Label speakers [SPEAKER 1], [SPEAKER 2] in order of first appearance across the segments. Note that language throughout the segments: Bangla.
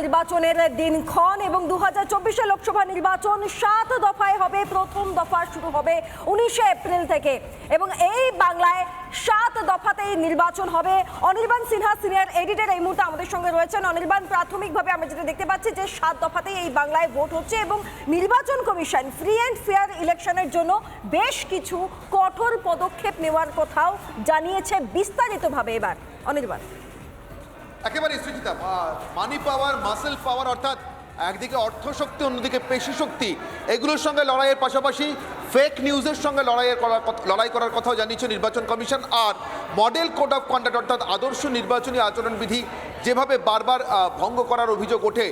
[SPEAKER 1] নির্বাচনের দিনক্ষণ এবং দু হাজার চব্বিশে লোকসভা নির্বাচন সাত দফায় হবে, প্রথম দফা শুরু হবে উনিশে এপ্রিল থেকে। এবং এই বাংলায় সাত দফাতেই নির্বাচন হবে। অনির্বাণ সিনহা সিনিয়র এডিটর এই মুহূর্তে আমাদের সঙ্গে রয়েছেন। অনির্বাণ, প্রাথমিকভাবে আমরা যেটা দেখতে পাচ্ছি যে সাত দফাতেই এই বাংলায় ভোট হচ্ছে এবং নির্বাচন কমিশন ফ্রি অ্যান্ড ফেয়ার ইলেকশনের জন্য বেশ কিছু কঠোর পদক্ষেপ নেওয়ার কথাও জানিয়েছে বিস্তারিতভাবে এবার। অনির্বাণ।
[SPEAKER 2] একেবারে সুচিতা মানি পাওয়ার মাসেল পাওয়ার অর্থাৎ একদিকে অর্থ শক্তি অন্যদিকে পেশি শক্তি এগুলোর সঙ্গে লড়াইয়ের পাশাপাশি ফেক নিউজের সঙ্গে লড়াইয়ের করার লড়াই করার কথাও জানিয়েছে নির্বাচন কমিশন। আর মডেল কোড অফ কন্ডাক্ট অর্থাৎ আদর্শ নির্বাচনী আচরণবিধি যেভাবে বারবার ভঙ্গ করার অভিযোগ ওঠে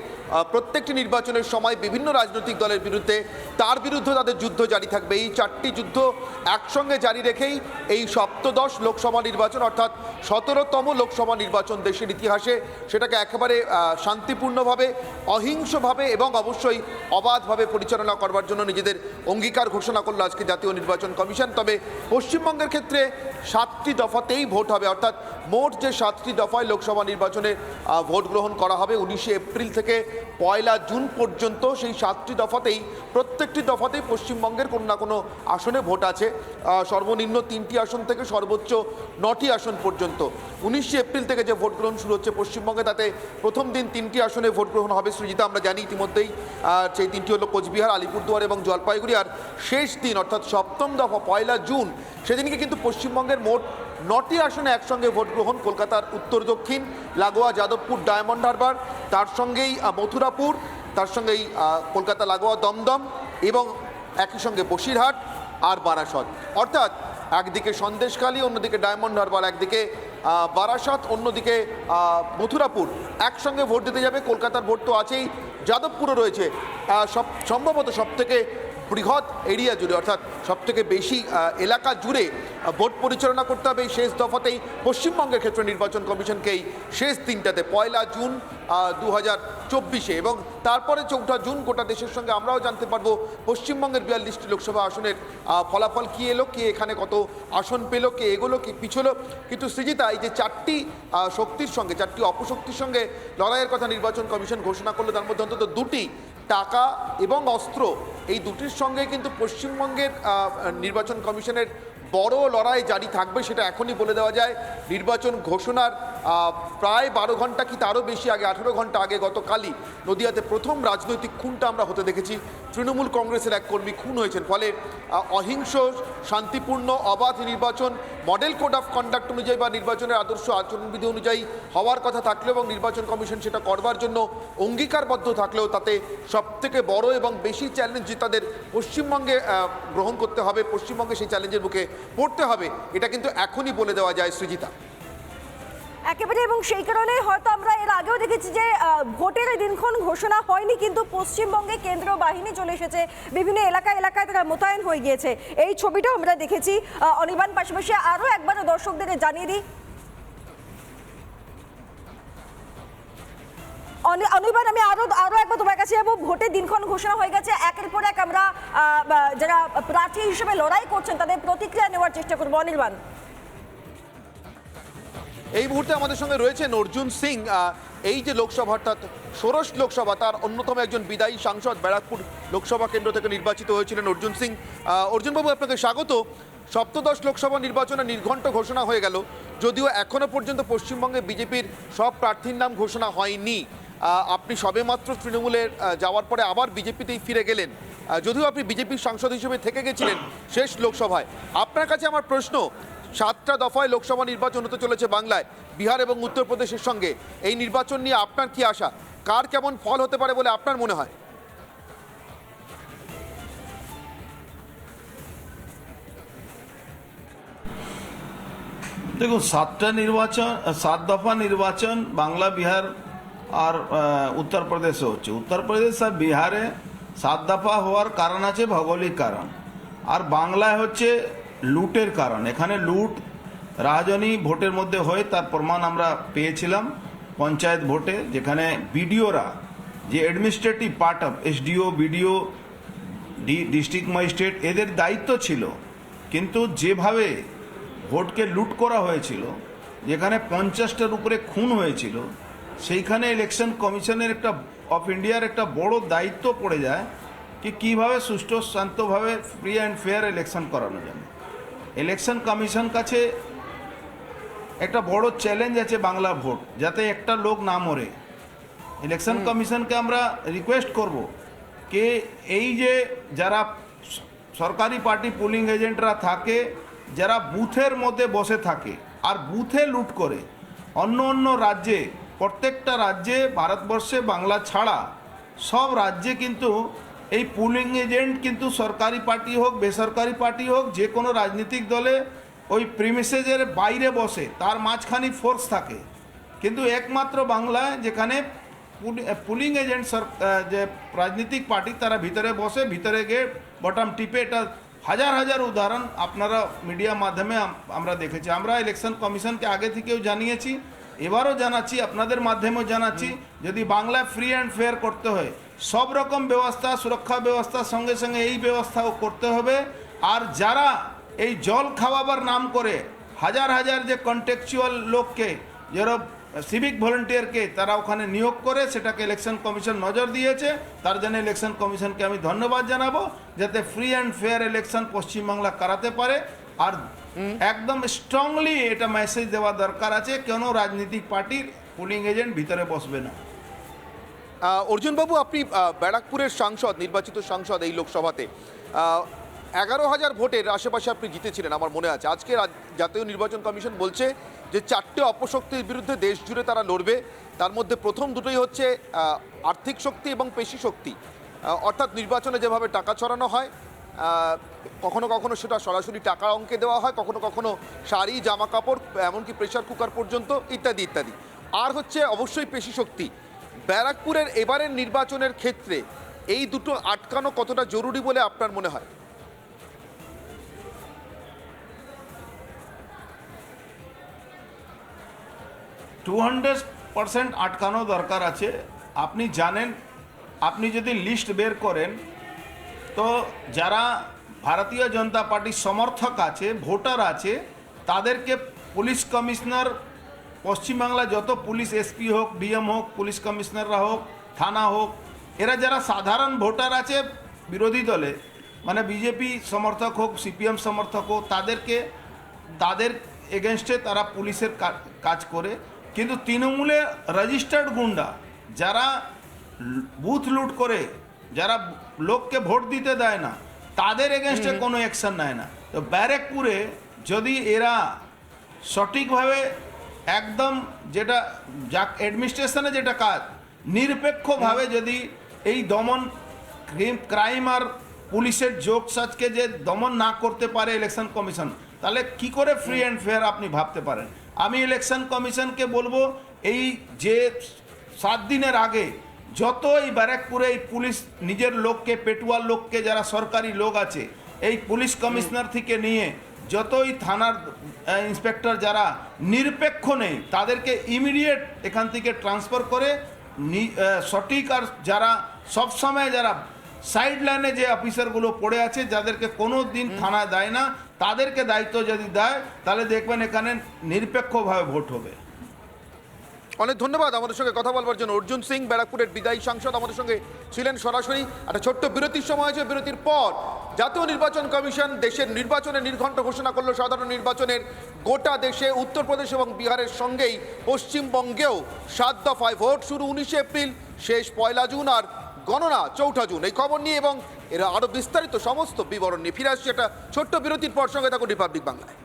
[SPEAKER 2] প্রত্যেকটি নির্বাচনের সময় বিভিন্ন রাজনৈতিক দলের বিরুদ্ধে, তার বিরুদ্ধে তাদের যুদ্ধ জারি থাকবে। এই চারটি যুদ্ধ একসঙ্গে জারি রেখেই এই সপ্তদশ লোকসভা নির্বাচন, অর্থাৎ সতেরোতম লোকসভা নির্বাচন দেশের ইতিহাসে, সেটাকে একেবারে শান্তিপূর্ণভাবে, অহিংসভাবে এবং অবশ্যই অবাধভাবে পরিচালনা করবার জন্য নিজেদের অঙ্গীকার ঘোষণা করল আজকে জাতীয় নির্বাচন কমিশন। তবে পশ্চিমবঙ্গের ক্ষেত্রে সাতটি দফাতেই ভোট হবে, অর্থাৎ মোট যে সাতটি দফায় লোকসভা নির্বাচনে ভোট গ্রহণ করা হবে উনিশে এপ্রিল থেকে পয়লা জুন পর্যন্ত। সেই সাতটি দফাতেই, প্রত্যেকটি দফাতেই পশ্চিমবঙ্গের কোনো না কোনো আসনে ভোট আছে। সর্বনিম্ন তিনটি আসন থেকে সর্বোচ্চ নটি আসন পর্যন্ত। উনিশে এপ্রিল থেকে যে ভোট গ্রহণ শুরু হচ্ছে পশ্চিমবঙ্গে, তাতে প্রথম দিন তিনটি আসনে ভোট গ্রহণ হবে সৃজিতা। আমরা জানি ইতিমধ্যেই সেই তিনটি হলো কোচবিহার, আলিপুরদুয়ার এবং জলপাইগুড়ি। আর শেষ দিন, অর্থাৎ সপ্তম দফা পয়লা জুন, সেদিনকে কিন্তু পশ্চিমবঙ্গের মোট নটি আসনে একসঙ্গে ভোট গ্রহণ কলকাতার উত্তর দক্ষিণ, লাগোয়া, যাদবপুর, ডায়মন্ড হারবার, তার সঙ্গেই মথুরাপুর, তার সঙ্গেই কলকাতা, লাগোয়া, দমদম এবং একই সঙ্গে বসিরহাট আর বারাসত। অর্থাৎ একদিকে সন্দেশখালী, অন্যদিকে ডায়মন্ড হারবার, একদিকে বারাসাত, অন্যদিকে মথুরাপুর। একসঙ্গে ভোট দিতে যাবে, কলকাতার ভোট তো আছেই। যাদবপুরও রয়েছে। সব, সম্ভবত সব থেকে বৃহৎ এরিয়া জুড়ে, অর্থাৎ সবথেকে বেশি এলাকা জুড়ে ভোট পরিচালনা করতে হবে এই শেষ দফাতেই। পশ্চিমবঙ্গের ক্ষেত্রে নির্বাচন কমিশনকেই শেষ দিনটাতে, পয়লা জুন দু চব্বিশে এবং তারপরে চৌঠা জুন গোটা দেশের সঙ্গে আমরাও জানতে পারব পশ্চিমবঙ্গের বিয়াল্লিশটি লোকসভা আসনের ফলাফল কী এলো, কে এখানে কত আসন পেল, কে এগোলো, কে পিছলো। কিন্তু সৃজিতা, এই যে চারটি শক্তির সঙ্গে, চারটি অপশক্তির সঙ্গে লড়াইয়ের কথা নির্বাচন কমিশন ঘোষণা করল, তার মধ্যে অন্তত দুটি, টাকা এবং অস্ত্র। এই দুটির সঙ্গে কিন্তু পশ্চিমবঙ্গের নির্বাচন কমিশনের বড় লড়াই জারি থাকবে সেটা এখনই বলে দেওয়া যায়। নির্বাচন ঘোষণার প্রায় বারো ঘণ্টা কি তারও বেশি আগে, আঠেরো ঘণ্টা আগে গতকালই নদিয়াতে প্রথম রাজনৈতিক খুনটা আমরা হতে দেখেছি। তৃণমূল কংগ্রেসের এক কর্মী খুন হয়েছেন। ফলে অহিংস, শান্তিপূর্ণ, অবাধ নির্বাচন, মডেল কোড অফ কন্ডাক্ট অনুযায়ী বা নির্বাচনের আদর্শ আচরণবিধি অনুযায়ী হওয়ার কথা থাকলেও এবং নির্বাচন কমিশন সেটা করবার জন্য অঙ্গীকারবদ্ধ থাকলেও তাতে সবথেকে বড় এবং বেশি চ্যালেঞ্জ তাদের পশ্চিমবঙ্গে গ্রহণ করতে হবে। পশ্চিমবঙ্গে সেই চ্যালেঞ্জের মুখে পড়তে হবে। এটা কিন্তু এখনই বলে দেওয়া যায় সুজিতা।
[SPEAKER 1] একেবারে এবং সেই কারণে হয়তো আমরা এর আগেও দেখেছি যে ভোটের দিনক্ষণ ঘোষণা হয়নি, কিন্তু পশ্চিমবঙ্গে কেন্দ্রীয় বাহিনী চলে এসেছে। বিভিন্ন এলাকা এলাকায় তারা মোতায়েন হয়ে গিয়েছে। এই ছবিটাও আমরা দেখেছি। অনিবান পাশাপাশি আরও একবার দর্শকদের জানিয়ে দিই অনি- অনির্বাণ, আমি আরও আরও একবার তোমার কাছে যাব। ভোটের দিনক্ষণ ঘোষণা হয়ে গেছে। একের পর এক আমরা যারা প্রার্থী হিসেবে লড়াই করছেন, তাদের প্রতিক্রিয়া নেওয়ার চেষ্টা করব। অনির্বাণ।
[SPEAKER 2] এই মুহূর্তে আমাদের সঙ্গে রয়েছেন অর্জুন সিং এই যে লোকসভা, অর্থাৎ ষোড়শ লোকসভা, তার অন্যতম একজন বিদায়ী সাংসদ ব্যারাকপুর লোকসভা কেন্দ্র থেকে নির্বাচিত হয়েছিলেন অর্জুন সিং। অর্জুনবাবু আপনাকে স্বাগত। সপ্তদশ লোকসভা নির্বাচনে নির্ঘণ্ট ঘোষণা হয়ে গেল। যদিও এখনও পর্যন্ত পশ্চিমবঙ্গে বিজেপির সব প্রার্থীর নাম ঘোষণা হয়নি। আপনি সবেমাত্র তৃণমূলের আহ, যাওয়ার পরে আবার বিজেপিতেই ফিরে গেলেন। যদিও আপনি বিজেপির সাংসদ হিসেবে থেকে গেছিলেন শেষ লোকসভায়। আপনার কাছে আমার প্রশ্ন সাতটা দফায় লোকসভা নির্বাচন হতে চলেছে বাংলায় বিহার এবং উত্তরপ্রদেশের সঙ্গে। এই নির্বাচন নিয়ে আপনার কি আশা? কার কেমন ফল হতে পারে বলে আপনার মনে হয়?
[SPEAKER 3] দেখুন সাতটা নির্বাচন সাত দফা নির্বাচন বাংলা বিহার আর উত্তরপ্রদেশে হচ্ছে। উত্তরপ্রদেশ আর বিহারে সাত দফা হওয়ার কারণ আছে ভৌগোলিক কারণ। আর বাংলায় হচ্ছে লুটের কারণ। এখানে লুট রাজনী ভোটের মধ্যে হয় তার প্রমাণ আমরা পেয়েছিলাম পঞ্চায়েত ভোটে, যেখানে বিডিওরা যে administrative part of S D O B D O D district magistrate এদের দায়িত্ব ছিল। কিন্তু যেভাবে ভোটকে লুট করা হয়েছিল, যেখানে পঞ্চাশটার উপরে খুন হয়েছিল সেইখানে ইলেকশন কমিশনের একটা অফ ইন্ডিয়ার একটা বড় দায়িত্ব পড়ে যায় কি কীভাবে সুষ্ঠু শান্তভাবে ফ্রি অ্যান্ড ফেয়ার ইলেকশন করানো যাবে। ইলেকশন কমিশন কাছে একটা বড় চ্যালেঞ্জ আছে বাংলা ভোট যাতে একটা লোক না মরে। ইলেকশন কমিশনকে আমরা রিকোয়েস্ট করব কে এই যে যারা সরকারি পার্টি পুলিং এজেন্টরা থাকে যারা বুথের মধ্যে বসে থাকে আর বুথে লুট করে অন্য অন্য রাজ্যে প্রত্যেকটা রাজ্যে, ভারতবর্ষে, বাংলা ছাড়া সব রাজ্যে কিন্তু এই পুলিং এজেন্ট কিন্তু সরকারি পার্টি হোক, বেসরকারি পার্টি হোক, যে কোনো রাজনৈতিক দলে ওই প্রিমিসেজের বাইরে বসে, তার মাঝখানে ফোর্স থাকে। কিন্তু একমাত্র বাংলায় যেখানে পুলি- এজেন্ট যে রাজনৈতিক পার্টি, তারা ভিতরে বসে, ভিতরে গিয়ে বটম টিপে এটা হাজার হাজার উদাহরণ আপনারা মিডিয়া মাধ্যমে আমরা দেখেছি। আমরা ইলেকশন কমিশনকে আগে থেকেও জানিয়েছি এবারও জানাচ্ছি, আপনাদের মাধ্যমেও জানাচ্ছি, যদি বাংলা ফ্রি অ্যান্ড ফেয়ার করতে হয়, সব রকম ব্যবস্থা, সুরক্ষা ব্যবস্থার সঙ্গে সঙ্গে এই ব্যবস্থাও করতে হবে। আর যারা এই জল খাওয়াবার নাম করে, হাজার হাজার যে কন্টেকচুয়াল লোককে, যারা সিভিক ভলেন্টিয়ারকে তারা ওখানে নিয়োগ করে, সেটাকে ইলেকশন কমিশন নজর দিয়েছে, তার জন্য ইলেকশন কমিশনকে আমি ধন্যবাদ জানাব, যাতে free and fair election Paschimbangla করাতে পারে। আর একদম স্ট্রংলি এটা মেসেজ দেওয়া দরকার আছে, কেন রাজনৈতিক পার্টির পুলিং এজেন্ট ভিতরে বসবে না?
[SPEAKER 2] অর্জুনবাবু, আপনি ব্যারাকপুরের সাংসদ, নির্বাচিত সাংসদ এই লোকসভাতে এগারো হাজার ভোটের আশেপাশে আপনি জিতেছিলেন, আমার মনে আছে। আজকে জাতীয় নির্বাচন কমিশন বলছে যে চারটে অপশক্তির বিরুদ্ধে দেশ জুড়ে তারা লড়বে। তার মধ্যে প্রথম দুটোই হচ্ছে আর্থিক শক্তি এবং পেশি শক্তি। অর্থাৎ নির্বাচনে যেভাবে টাকা ছড়ানো হয় কখনো কখনো সেটা সরাসরি টাকা অঙ্কে দেওয়া হয়, কখনো কখনো শাড়ি জামা কাপড় এমনকি প্রেশার কুকার পর্যন্ত, ইত্যাদি ইত্যাদি। আর হচ্ছে অবশ্যই পেশি শক্তি। ব্যারাকপুরের এবারের নির্বাচনের ক্ষেত্রে এই দুটো আটকানো কতটা জরুরি বলে আপনার মনে হয়?
[SPEAKER 3] টু হান্ড্রেড পারসেন্ট আটকানো দরকার আছে। আপনি জানেন, আপনি যদি লিস্ট বের করেন তো যারা ভারতীয় জনতা পার্টির সমর্থক আছে, ভোটার আছে, তাদেরকে পুলিশ কমিশনার, পশ্চিমবাংলা যত পুলিশ এসপি হোক, ডিএম হোক, পুলিশ কমিশনাররা হোক, থানা হোক, এরা যারা সাধারণ ভোটার আছে বিরোধী দলে মানে বিজেপি সমর্থক হোক, সিপিএম সমর্থক হোক, তাদেরকে, তাদের এগেনস্টে তারা পুলিশের কাজ করে। কিন্তু তৃণমূলে রেজিস্টার্ড গুন্ডা, যারা বুথ লুট করে যারা লোককে ভোট দিতে দেয় না তাদের এগেনস্টে কোনো অ্যাকশন নেয় না। তো ব্যারেকপুরে যদি এরা সঠিকভাবে একদম যেটা যা অ্যাডমিনিস্ট্রেশনে যেটা কাজ নিরপেক্ষভাবে যদি এই দমন ক্রাইম আর পুলিশের যোগ সাজকে যে দমন না করতে পারে ইলেকশন কমিশন তাহলে কি করে ফ্রি অ্যান্ড ফেয়ার আপনি ভাবতে পারেন? আমি ইলেকশন কমিশনকে বলব এই যে সাত দিনের আগে যত এই ব্যারাকপুরে এই পুলিশ নিজের লোককে পেটুয়ার লোককে যারা সরকারি লোক আছে এই পুলিশ কমিশনার থেকে নিয়ে যতই থানার ইন্সপেক্টর যারা নিরপেক্ষ নেই তাদেরকে ইমিডিয়েট এখান থেকে ট্রান্সফার করে সঠিক আর যারা সবসময় যারা সাইড লাইনে যে অফিসারগুলো পড়ে আছে যাদেরকে কোনো দিন থানায় দেয় না তাদেরকে দায়িত্ব যদি দেয় তাহলে দেখবেন এখানে নিরপেক্ষভাবে ভোট হবে।
[SPEAKER 2] অনেক ধন্যবাদ আমাদের সঙ্গে কথা বলবার জন্য। অর্জুন সিং, ব্যারাকপুরের বিদায়ী সাংসদ আমাদের সঙ্গে ছিলেন সরাসরি। একটা ছোট্ট বিরতির সময় আছে, বিরতির পর জাতীয় নির্বাচন কমিশন দেশের নির্বাচনের নির্ঘণ্ট ঘোষণা করল সাধারণ নির্বাচনের গোটা দেশে, উত্তরপ্রদেশ এবং বিহারের সঙ্গেই পশ্চিমবঙ্গেও সাত দফায় ভোট শুরু উনিশে এপ্রিল, শেষ পয়লা জুন আর গণনা চৌঠা জুন। এই খবর নিয়ে এবং এরা আরও বিস্তারিত সমস্ত বিবরণ নিয়ে ফিরে আসছে। একটা ছোট্ট বিরতির পর সঙ্গে থাকুন রিপাবলিক বাংলায়